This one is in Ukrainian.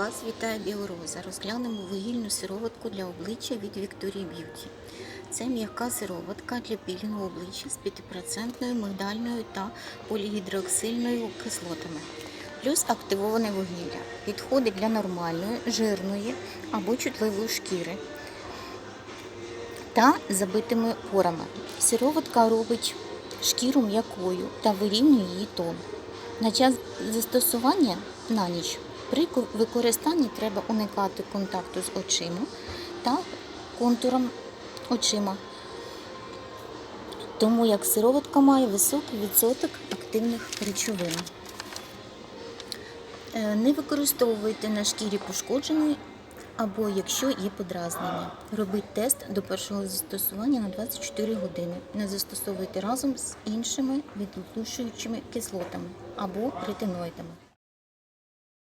Вас вітає Біороза. Розглянемо вугільну сироватку для обличчя від Victoria Beauty. Це м'яка сироватка для пілінгу обличчя з 5% мигдальною та полігідроксильною кислотами. Плюс активоване вугілля. Підходить для нормальної, жирної або чутливої шкіри та забитими порами. Сироватка робить шкіру м'якою та вирівнює її тон. На час застосування на ніч при використанні треба уникати контакту з очима та контуром очима, тому як сироватка має високий відсоток активних речовин. Е, Не використовуйте на шкірі пошкодженої або якщо є подразнення. Робіть тест до першого застосування на 24 години. Не застосовуйте разом з іншими відлучуючими кислотами або ретиноїдами.